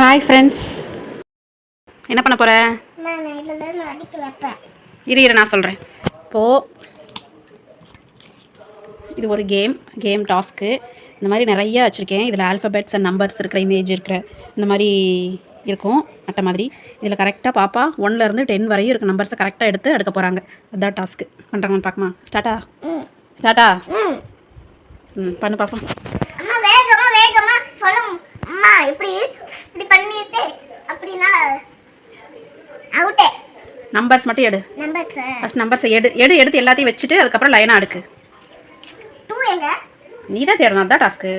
Hi friends என்ன பண்ண போகிற இரு இரு நான் சொல்கிறேன் இப்போது இது ஒரு கேம் கேம் டாஸ்க்கு இந்த மாதிரி நிறைய வச்சுருக்கேன். இதில் ஆல்ஃபபெட்ஸ் அண்ட் நம்பர்ஸ் இருக்கிற இமேஜ் இருக்கிற இந்த மாதிரி இருக்கும் அட்டை மாதிரி. இதில் கரெக்டாக பாப்பா ஒன்லேருந்து டென் வரையும் இருக்க நம்பர்ஸை கரெக்டாக எடுத்து எடுக்க போகிறாங்க அதுதான் டாஸ்க்கு பண்ணுறாங்கன்னு பார்க்கமா ஸ்டார்ட்டா ம். ஸ்டார்ட்டா ம். ம் பண்ணு பார்ப்போம் நம்பர்ஸ் மட்டும் எடு. நம்பர் ஃபஸ்ட் நம்பர்ஸை எடு. எடு எடுத்து எல்லாத்தையும் வச்சுட்டு அதுக்கப்புறம் லைனாக அடுக்கு. நீ தான் தேடணும் அதுதான் டாஸ்க்கு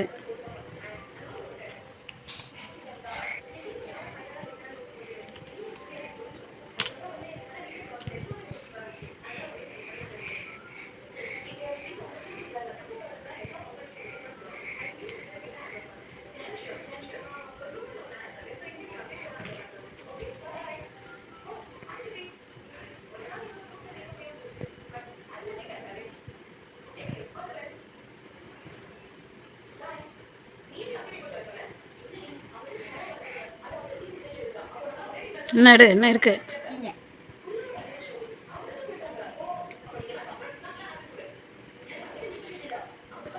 என்ன எடு என்ன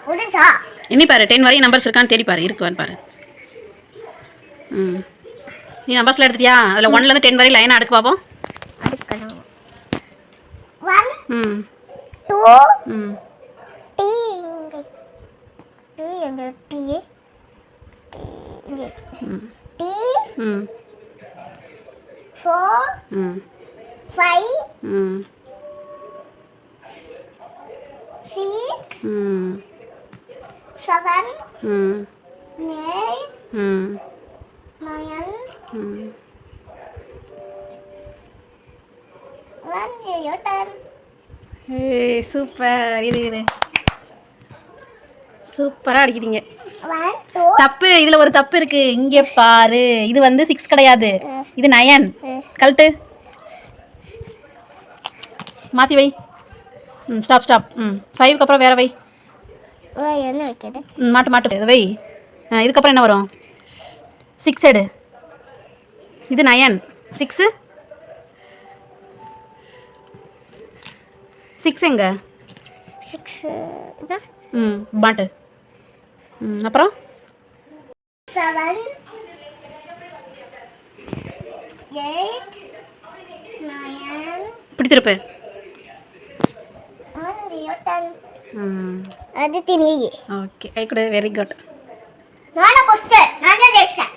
முடிஞ்சா இனி பாரு டென் வரையும் நம்பர்ஸ் இருக்கான்னு தேடி பாரு இருக்குவான்னு பாரு. ம். நீ நம்பர்ஸில் எடுத்துட்டியா? அதில் ஒன்லேருந்து டென் வரையும் லைனாக அடுக்கு பார்ப்போம் ம். ம். டி டி டி ம். ஃபோர் ம் ஃபைவ் ம் சிக்ஸ் ம் செவன் ம் எயிட் ம் நயன் ம் ஒன் ஜீரோ டென் சூப்பர் இது இது சூப்பராக அடிக்கிறீங்க தப்பு இதில் ஒரு தப்பு இருக்குது இங்கே பாரு. இது வந்து சிக்ஸ் கிடையாது. இது நயன் கழட்டு. மாற்றி வை. ம் ஸ்டாப் ஸ்டாப் ம் ஃபைவ்க்கு அப்புறம் வேறு வை. என்ன வைக்கிறது? ம் மாட்டு மாட்டு. வை. இதுக்கப்புறம் என்ன வரும்? சிக்ஸ் எடு. இது நயன் சிக்ஸு சிக்ஸ் எங்க? சிக்ஸ் ம் மாட்டு. அப்புறம்? செவன் எயிட் நயன் இப்படி திருப்பு அது ஓகே ஐ குட் வெரி குட் நானும் ஃபஸ்ட்டு நான் ஜெயிச்சேன்